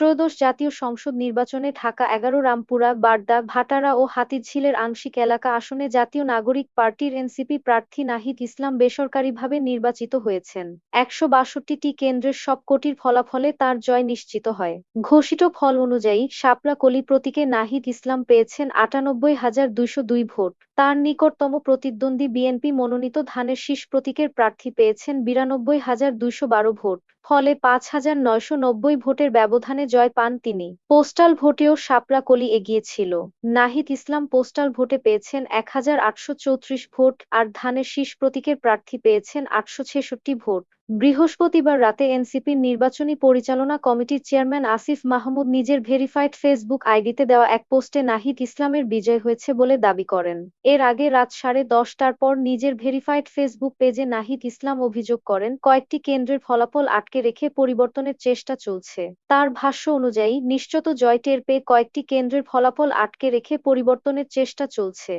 ত্রয়োদশ জাতীয় সংসদ নির্বাচনে ঢাকা, এগারো, রামপুরা, বাড্ডা, ভাটারা ও হাতিরঝিলের আংশিক এলাকা আসনে জাতীয় নাগরিক পার্টির এনসিপি প্রার্থী নাহিদ ইসলাম বেসরকারিভাবে নির্বাচিত হয়েছেন। একশো বাষট্টিটি কেন্দ্রের সবকটির ফলাফলে তার জয় নিশ্চিত হয়। ঘোষিত ফল অনুযায়ী শাপলা কলি প্রতীকে নাহিদ ইসলাম পেয়েছেন আটানব্বই হাজার দুইশো দুই ভোট। তার নিকটতম প্রতিদ্বন্দ্বী বিএনপি মনোনীত ধানের শীষ প্রতীকের প্রার্থী পেয়েছেন বিরানব্বই হাজার দুইশো বারো ভোট। ফলে পাঁচ হাজার নয়শো নব্বই ভোটের ব্যবধানে জয় পান তিনি। পোস্টাল ভোটেও শাপলা কলি এগিয়েছিল। নাহিদ ইসলাম পোস্টাল ভোটে পেয়েছেন এক হাজার আটশো চৌত্রিশ ভোট আর ধানের শীষ প্রতীকের প্রার্থী পেয়েছেন আটশো ছেষট্টি ভোট। বৃহস্পতিবার রাতে এনসিপির নির্বাচনী পরিচালনা কমিটির চেয়ারম্যান আসিফ মাহমুদ নিজের ভেরিফাইড ফেসবুক আইডিতে দেওয়া এক পোস্টে নাহিদ ইসলামের বিজয় হয়েছে বলে দাবি করেন। এর আগে রাত সাড়ে দশটার পর নিজের ভেরিফাইড ফেসবুক পেজে নাহিদ ইসলাম অভিযোগ করেন, কয়েকটি কেন্দ্রের ফলাফল আটকে রেখে পরিবর্তনের চেষ্টা চলছে। তার ভাষ্য অনুযায়ী, নিশ্চত জয় টের পেয়ে কয়েকটি কেন্দ্রের ফলাফল আটকে রেখে পরিবর্তনের চেষ্টা চলছে।